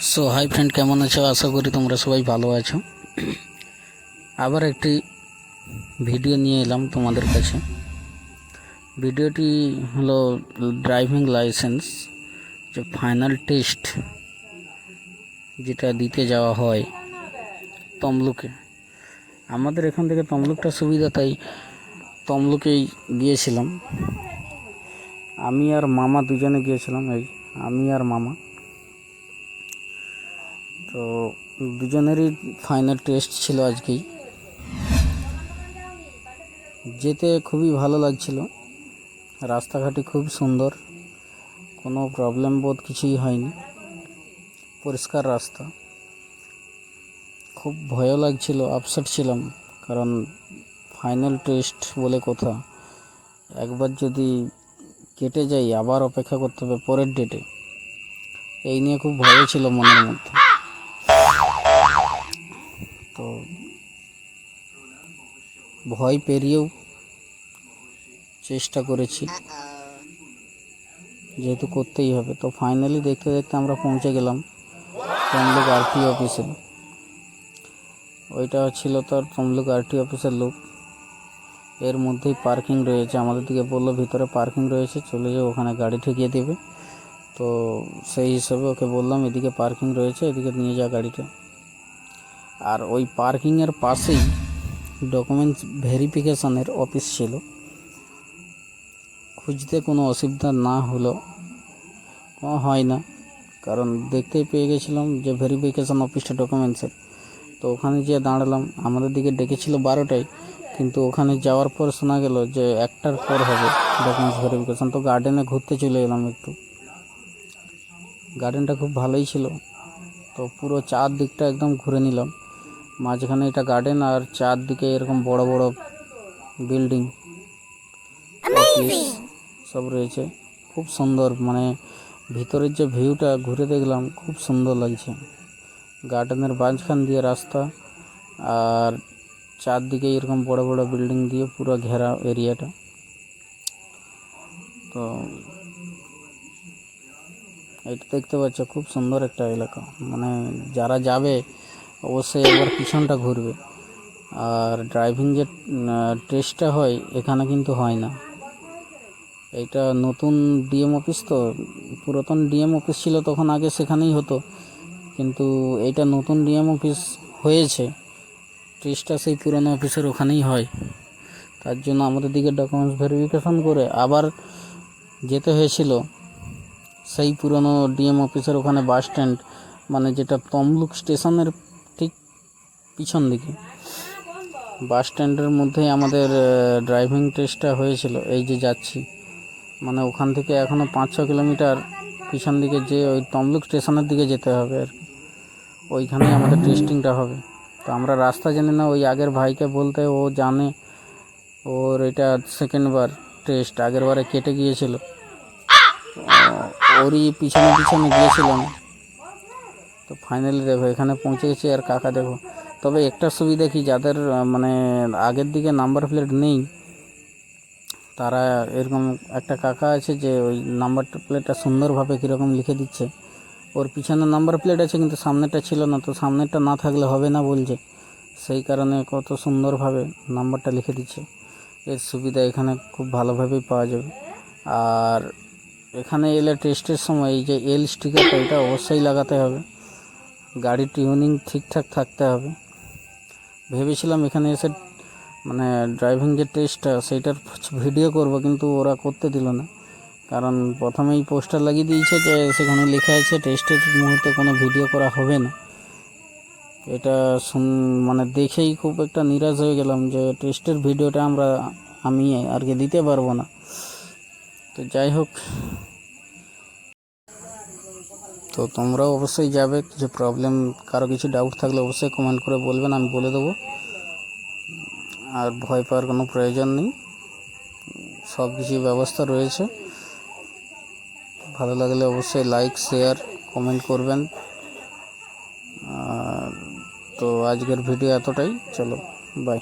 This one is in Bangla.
সো হাই ফ্রেন্ড কেমন আছো? আশা করি তোমরা সবাই ভালো আছো। আবার একটি ভিডিও নিয়ে এলাম তোমাদের কাছে। ভিডিওটি হলো ড্রাইভিং লাইসেন্স যে ফাইনাল টেস্ট যেটা দিতে যাওয়া হয় তমলুকে। আমাদের এখান থেকে তমলুকটা সুবিধা, তাই তমলুকেই গিয়েছিলাম। আমি আর মামা দুজনে গিয়েছিলাম, এই আমি আর মামা। তো দুজনেরই ফাইনাল টেস্ট ছিল আজকেই। যেতে খুবই ভালো লাগছিল। রাস্তাঘাটে খুব সুন্দর। কোনো প্রবলেম বোধ কিছুই হয়নি। পরিষ্কার রাস্তা। খুব ভয়ও লাগছিল আপসেট ছিলাম। কারণ ফাইনাল টেস্ট বলে কথা। একবার যদি কেটে যাই, আবার অপেক্ষা করতে হবে পরের ডেটে এই নিয়ে খুব ভয় ছিল মনের মধ্যে। তো ভয় পেরিয়েও চেষ্টা করেছি। যেহেতু করতেই হবে। তো ফাইনালি দেখতে দেখতে আমরা পৌঁছে গেলাম তমলুক আরটি অফিসে ওইটা ছিল তার তমলুক আরটি অফিসের লোক। এর মধ্যেই পার্কিং রয়েছে। আমাদের দিকে বলল ভিতরে পার্কিং রয়েছে, চলে যাও, ওখানে গাড়ি ঠেকিয়ে দেবে। তো সেই হিসাবে ওকে বললাম, এদিকে পার্কিং রয়েছে, এদিকে নিয়ে যা গাড়িটা। আর ওই পার্কিংয়ের পাশেই ডকুমেন্টস ভেরিফিকেশনের অফিস ছিল। খুঁজতে কোনো অসুবিধা না হলো। হয় না, কারণ দেখতেই পেয়ে গেছিলাম যে ভেরিফিকেশন অফিসটা ডকুমেন্টসের তো ওখানে যেয়ে দাঁড়ালাম, আমাদের দিকে ডেকেছিল বারোটায়, কিন্তু ওখানে যাওয়ার পর শোনা গেল যে একটার পর হবে ডকুমেন্টস ভেরিফিকেশন তো গার্ডেনে ঘুরতে চলে গেলাম একটু। গার্ডেনটা খুব ভালোই ছিল। তো পুরো চারদিকটা একদম ঘুরে নিলাম। মাঝখানে এটা গার্ডেন আর চারদিকে এরকম বড় বড় বিল্ডিং সব রয়েছে। খুব সুন্দর মানে ভিতরের যে ভিউটা ঘুরে দেখলাম, খুব সুন্দর লাগছে। গার্ডেনের মাঝখান দিয়ে রাস্তা আর চারদিকে এরকম বড় বড় বিল্ডিং দিয়ে পুরো ঘেরা এরিয়াটা। তো এটা দেখতে পাচ্ছ, খুব সুন্দর একটা এলাকা। মানে যারা যাবে অবশ্যই একবার পিছনটা ঘুরবে। আর ড্রাইভিং যে টেস্টটা হয়, এখানে কিন্তু হয় না। এটা নতুন ডিএম অফিস তো, পুরাতন ডিএম অফিস ছিল তখন আগে সেখানেই হতো। কিন্তু এইটা নতুন ডিএম অফিস হয়েছে টেস্টটা সেই পুরনো অফিসের ওখানেই হয়। তার জন্য আমাদের দিকে ডকুমেন্টস ভেরিফিকেশন করে আবার যেতে হয়েছিল সেই পুরনো ডিএম অফিসের ওখানে বাস স্ট্যান্ড মানে যেটা তমলুক স্টেশনের পিছন দিকে। বাস স্ট্যান্ডের মধ্যেই আমাদের ড্রাইভিং টেস্টটা হয়েছিল। এই যে যাচ্ছি মানে ওখান থেকে এখনও পাঁচ ছ কিলোমিটার পিছন দিকে যে ওই তমলুক স্টেশনের দিকে যেতে হবে আর কি। ওইখানেই আমাদের টেস্টিংটা হবে। তো আমরা রাস্তা জানি না, ওই আগের ভাইকে বলতে ও জানে, ওর এটা সেকেন্ডবার টেস্ট আগের বারে কেটে গিয়েছিল। ওরই পিছনে পিছনে গিয়েছিলাম তো ফাইনালি দেখো, এখানে পৌঁছে গেছি আর কাকা দেখো তবে একটা সুবিধা কি, যাদের মানে আগের দিকে নাম্বার প্লেট নেই, তারা এরকম একটা কাকা আছে যে ওই নাম্বার প্লেটটা সুন্দরভাবে কীরকম লিখে দিচ্ছে। ওর পিছনে নাম্বার প্লেট আছে কিন্তু সামনেটা ছিল না, তো সামনেরটা না থাকলে হবে না বলছে। সেই কারণে কত সুন্দরভাবে নাম্বারটা লিখে দিচ্ছে। এর সুবিধা এখানে খুব ভালোভাবেই পাওয়া যাবে। আর এখানে এলে টেস্টের সময় এই যে এল স্টিকারটা এটা অবশ্যই লাগাতে হবে। গাড়ি টিউনিং ঠিকঠাক থাকতে হবে। ভেবেছিলাম এখানে এসে মানে ড্রাইভিং যে টেস্টটা সেইটার ভিডিও করব, কিন্তু ওরা করতে দিল না। কারণ প্রথমেই পোস্টার লাগিয়ে দিয়েছে যে, সেখানে লেখা আছে টেস্টের মুহূর্তে কোনো ভিডিও করা হবে না। এটা শুন মানে দেখেই খুব একটা নিরাশ হয়ে গেলাম যে টেস্টের ভিডিওটা আমরা, আমি আর কি দিতে পারব না। তো যাই হোক তো তোমরাও অবশ্যই যাবে কিছু প্রবলেম কারও কিছু ডাউট থাকলে অবশ্যই কমেন্ট করে বলবেন, আমি বলে দেবো। আর ভয় পাওয়ার কোনো প্রয়োজন নেই। সব কিছু ব্যবস্থা রয়েছে। ভালো লাগলে অবশ্যই লাইক শেয়ার কমেন্ট করবেন। তো আজকের ভিডিও এতটাই। চলো বাই